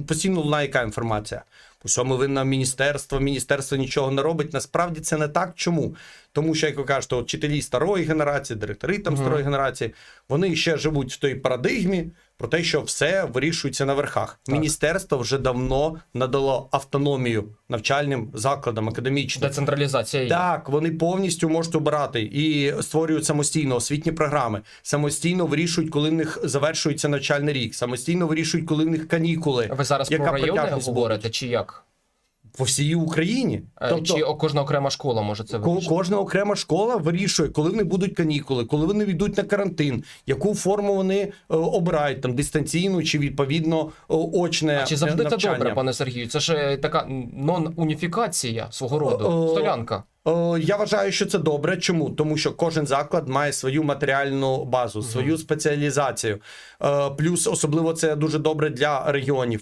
Постійно лунає яка інформація. У всьому винна міністерство, міністерство нічого не робить. Насправді це не так. Чому? Тому що, як ви кажете, от вчителі старої генерації, директори там Мгм. старої генерації, вони ще живуть в той парадигмі про те, що все вирішується на верхах. Так. Міністерство вже давно надало автономію навчальним закладам академічним. Децентралізація є. Так, вони повністю можуть обирати і створюють самостійно освітні програми, самостійно вирішують, коли в них завершується навчальний рік, самостійно вирішують, коли в них канікули. А Ви зараз Яка про райони говорите, чи як? По всій Україні. Е, Тобто, Чи кожна окрема школа може це вирішити? кожна окрема школа вирішує, коли вони будуть канікули, коли вони йдуть на карантин, яку форму вони е, обирають, там дистанційну чи відповідно очне А чи завжди е, це добре, пане Сергію? Це ж е, така нон-уніфікація свого роду, О, столянка. Я вважаю, що це добре. Чому? Тому що кожен заклад має свою матеріальну базу, свою спеціалізацію. Плюс особливо це дуже добре для регіонів.